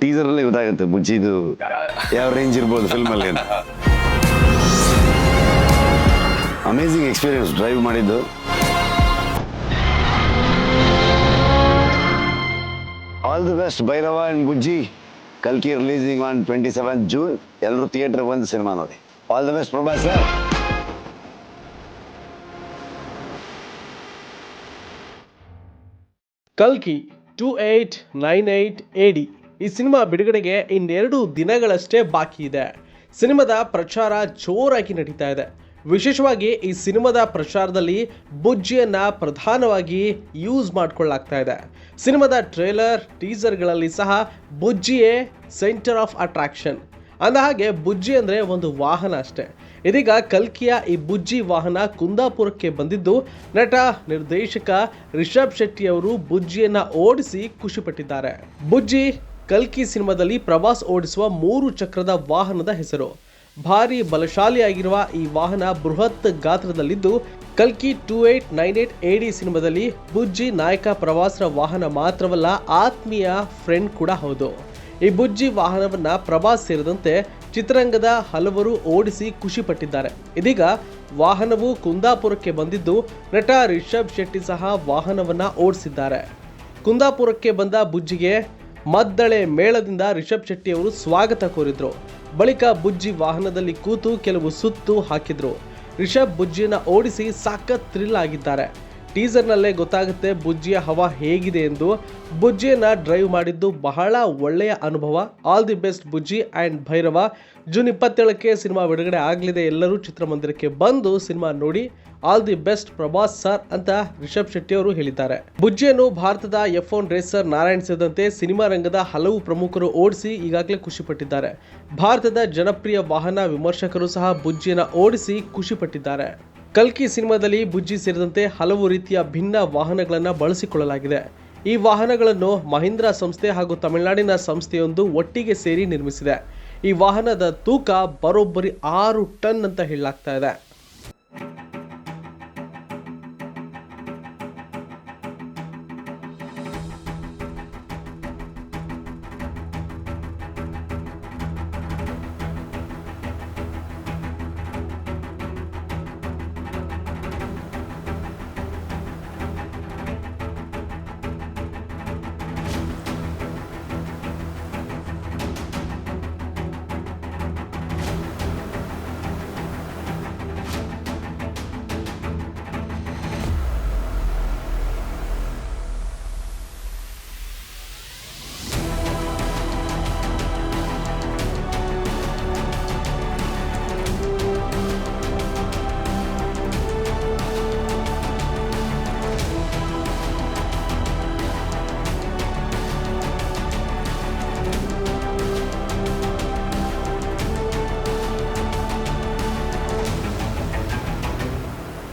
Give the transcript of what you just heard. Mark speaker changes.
Speaker 1: Teaser ಅಲ್ಲೇ ಗೊತ್ತಾಗುತ್ತೆ ಬುಜ್ಜಿದು ಯಾವ ರೇಂಜ್ ಇರ್ಬೋದು ಫಿಲ್ಮ್ ಅಲ್ಲಿ ಅಂತ. ಅಮೇಝಿಂಗ್ ಎಕ್ಸ್ಪೀರಿಯನ್ಸ್ ಡ್ರೈವ್ ಮಾಡಿದ್ದು. All the best Bhairava and Bujji. ಕಲ್ಕಿ releasing on twenty seven June ಎಲ್ಲರೂ ಥಿಯೇಟರ್ ಬಂದು ಸಿನಿಮಾ ನೋಡಿ. All the best Prabhas sir
Speaker 2: ಕಲ್ಕಿ two eight nine eight AD ಈ ಸಿನಿಮಾ ಬಿಡುಗಡೆಗೆ ಇನ್ನೆರಡು ದಿನಗಳಷ್ಟೇ ಬಾಕಿ ಇದೆ. ಸಿನಿಮಾದ ಪ್ರಚಾರ ಜೋರಾಗಿ ನಡೀತಾ ಇದೆ. ವಿಶೇಷವಾಗಿ ಈ ಸಿನಿಮಾದ ಪ್ರಚಾರದಲ್ಲಿ ಬುಜ್ಜಿಯನ್ನ ಪ್ರಧಾನವಾಗಿ ಯೂಸ್ ಮಾಡ್ಕೊಳ್ಳಾಗ್ತಾ ಇದೆ. ಸಿನಿಮಾದ ಟ್ರೇಲರ್, ಟೀಸರ್ಗಳಲ್ಲಿ ಸಹ ಬುಜ್ಜಿಯೇ ಸೆಂಟರ್ ಆಫ್ ಅಟ್ರಾಕ್ಷನ್ ಅಂದ ಹಾಗೆ ಬುಜ್ಜಿ ಅಂದರೆ ಒಂದು ವಾಹನ ಅಷ್ಟೇ. ಇದೀಗ ಕಲ್ಕಿಯ ಈ ಬುಜ್ಜಿ ವಾಹನ ಕುಂದಾಪುರಕ್ಕೆ ಬಂದಿದ್ದು, ನಟ, ನಿರ್ದೇಶಕ ರಿಷಬ್ ಶೆಟ್ಟಿ ಅವರು ಬುಜ್ಜಿಯನ್ನು ಓಡಿಸಿ ಖುಷಿಪಟ್ಟಿದ್ದಾರೆ ಬುಜ್ಜಿ ಕಲ್ಕಿ ಸಿನಿಮಾದಲ್ಲಿ ಪ್ರವಾಸ್ ಓಡಿಸುವ ಮೂರು ಚಕ್ರದ ವಾಹನದ ಹೆಸರು. ಭಾರಿ ಬಲಶಾಲಿಯಾಗಿರುವ ಈ ವಾಹನ ಬೃಹತ್ ಗಾತ್ರದಲ್ಲಿದ್ದು, ಕಲ್ಕಿ two eight nine eight D ಸಿನಿಮಾದಲ್ಲಿ ಬುಜ್ಜಿ ನಾಯಕ ಪ್ರವಾಸರ ವಾಹನ ಮಾತ್ರವಲ್ಲ, ಆತ್ಮೀಯ ಫ್ರೆಂಡ್ ಕೂಡ ಹೌದು. ಈ ಬುಜ್ಜಿ ವಾಹನವನ್ನ ಪ್ರಭಾಸ್ ಸೇರಿದಂತೆ ಚಿತ್ರರಂಗದ ಹಲವರು ಓಡಿಸಿ ಖುಷಿ ಪಟ್ಟಿದ್ದಾರೆ ಇದೀಗ ವಾಹನವು ಕುಂದಾಪುರಕ್ಕೆ ಬಂದಿದ್ದು, ನಟ ರಿಷಬ್ ಶೆಟ್ಟಿ ಸಹ ವಾಹನವನ್ನ ಓಡಿಸಿದ್ದಾರೆ. ಕುಂದಾಪುರಕ್ಕೆ ಬಂದ ಬುಜ್ಜಿಗೆ ಮದ್ದಳೆ ಮೇಳದಿಂದ ರಿಷಬ್ ಶೆಟ್ಟಿ ಅವರು ಸ್ವಾಗತ ಕೋರಿದ್ರು. ಬಳಿಕ ಬುಜ್ಜಿ ವಾಹನದಲ್ಲಿ ಕೂತು ಕೆಲವು ಸುತ್ತು ಹಾಕಿದ್ರು. ರಿಷಬ್ ಬುಜ್ಜಿಯನ್ನ ಓಡಿಸಿ ಸಾಕತ್ ಥ್ರಿಲ್ ಆಗಿದ್ದಾರೆ. ಟೀಸರ್ನಲ್ಲೇ ಗೊತ್ತಾಗುತ್ತೆ ಬುಜ್ಜಿಯ ಹವಾ ಹೇಗಿದೆ ಎಂದು. ಬುಜ್ಜಿಯನ್ನ ಡ್ರೈವ್ ಮಾಡಿದ್ದು ಬಹಳ ಒಳ್ಳೆಯ ಅನುಭವ. All the best Bujji and Bhairava. June ಇಪ್ಪತ್ತೇಳಕ್ಕೆ cinema ಬಿಡುಗಡೆ ಆಗಲಿದೆ. ಎಲ್ಲರೂ ಚಿತ್ರಮಂದಿರಕ್ಕೆ ಬಂದು ಸಿನಿಮಾ ನೋಡಿ. All the best Prabhas sir ಅಂತ ರಿಷಬ್ ಶೆಟ್ಟಿ ಅವರು ಹೇಳಿದ್ದಾರೆ. ಬುಜ್ಜಿಯನ್ನು ಭಾರತದ ಎಫ್ ಒನ್ ರೇಸರ್ ನಾರಾಯಣ್ ಸೇರಿದಂತೆ ಸಿನಿಮಾ ರಂಗದ ಹಲವು ಪ್ರಮುಖರು ಓಡಿಸಿ ಈಗಾಗಲೇ ಖುಷಿಪಟ್ಟಿದ್ದಾರೆ ಭಾರತದ ಜನಪ್ರಿಯ ವಾಹನ ವಿಮರ್ಶಕರು ಸಹ ಬುಜ್ಜಿಯನ್ನು ಓಡಿಸಿ ಖುಷಿಪಟ್ಟಿದ್ದಾರೆ ಕಲ್ಕಿ ಸಿನಿಮಾದಲ್ಲಿ ಬುಜ್ಜಿ ಸೇರಿದಂತೆ ಹಲವು ರೀತಿಯ ಭಿನ್ನ ವಾಹನಗಳನ್ನು ಬಳಸಿಕೊಳ್ಳಲಾಗಿದೆ. ಈ ವಾಹನಗಳನ್ನು ಮಹೀಂದ್ರಾ ಸಂಸ್ಥೆ ಹಾಗೂ ತಮಿಳುನಾಡಿನ ಸಂಸ್ಥೆಯೊಂದು ಒಟ್ಟಿಗೆ ಸೇರಿ ನಿರ್ಮಿಸಿದೆ. ಈ ವಾಹನದ ತೂಕ ಬರೋಬ್ಬರಿ ಆರು ಟನ್ ಅಂತ ಹೇಳಲಾಗ್ತಾ ಇದೆ.